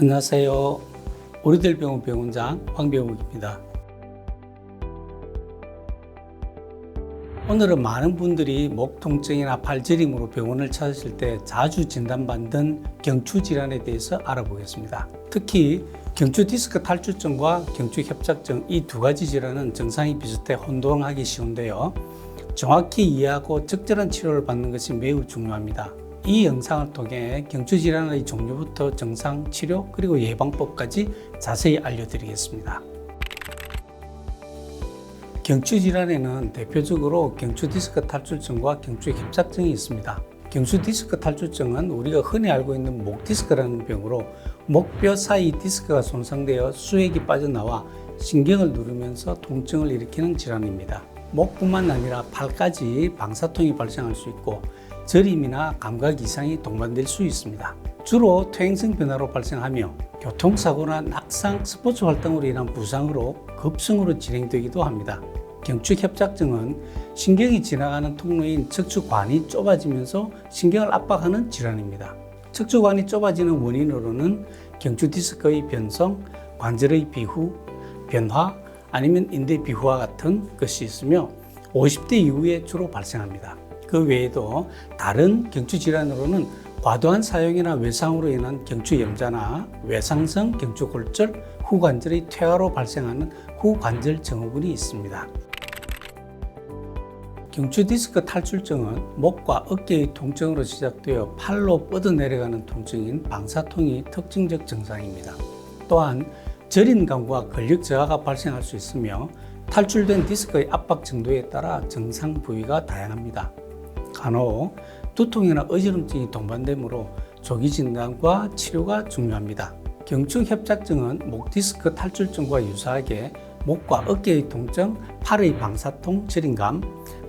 안녕하세요. 우리들 병원 병원장 황병욱입니다. 오늘은 많은 분들이 목 통증이나 팔 저림으로 병원을 찾으실 때 자주 진단받는 경추 질환에 대해서 알아보겠습니다. 특히 경추 디스크 탈출증과 경추 협착증 이 두 가지 질환은 증상이 비슷해 혼동하기 쉬운데요. 정확히 이해하고 적절한 치료를 받는 것이 매우 중요합니다. 이 영상을 통해 경추 질환의 종류부터 증상, 치료, 그리고 예방법까지 자세히 알려드리겠습니다. 경추 질환에는 대표적으로 경추 디스크 탈출증과 경추 협착증이 있습니다. 경추 디스크 탈출증은 우리가 흔히 알고 있는 목 디스크라는 병으로 목뼈 사이 디스크가 손상되어 수액이 빠져나와 신경을 누르면서 통증을 일으키는 질환입니다. 목뿐만 아니라 팔까지 방사통이 발생할 수 있고 저림이나 감각 이상이 동반될 수 있습니다. 주로 퇴행성 변화로 발생하며 교통사고나 낙상, 스포츠 활동으로 인한 부상으로 급성으로 진행되기도 합니다. 경추 협착증은 신경이 지나가는 통로인 척추관이 좁아지면서 신경을 압박하는 질환입니다. 척추관이 좁아지는 원인으로는 경추 디스크의 변성, 관절의 비후, 변화, 아니면 인대 비후와 같은 것이 있으며 50대 이후에 주로 발생합니다. 그 외에도 다른 경추 질환으로는 과도한 사용이나 외상으로 인한 경추 염자나 외상성 경추 골절, 후관절의 퇴화로 발생하는 후관절 증후군이 있습니다. 경추 디스크 탈출증은 목과 어깨의 통증으로 시작되어 팔로 뻗어 내려가는 통증인 방사통이 특징적 증상입니다. 또한 저림감과 근력 저하가 발생할 수 있으며 탈출된 디스크의 압박 정도에 따라 증상 부위가 다양합니다. 간혹 두통이나 어지럼증이 동반되므로 조기 진단과 치료가 중요합니다. 경추 협착증은 목 디스크 탈출증과 유사하게 목과 어깨의 통증, 팔의 방사통, 저림감,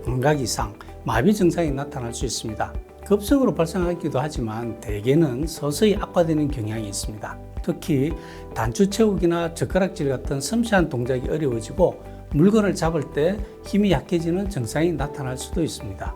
감각 이상, 마비 증상이 나타날 수 있습니다. 급성으로 발생하기도 하지만 대개는 서서히 악화되는 경향이 있습니다. 특히 단추 채우기나 젓가락질 같은 섬세한 동작이 어려워지고 물건을 잡을 때 힘이 약해지는 증상이 나타날 수도 있습니다.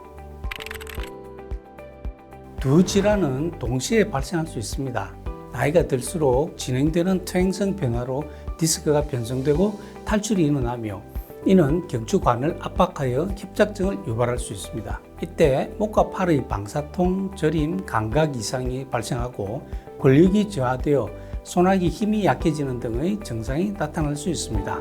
두 질환은 동시에 발생할 수 있습니다. 나이가 들수록 진행되는 퇴행성 변화로 디스크가 변성되고 탈출이 일어나며 이는 경추관을 압박하여 협착증을 유발할 수 있습니다. 이때 목과 팔의 방사통, 저림, 감각 이상이 발생하고 근력이 저하되어 손아귀 힘이 약해지는 등의 증상이 나타날 수 있습니다.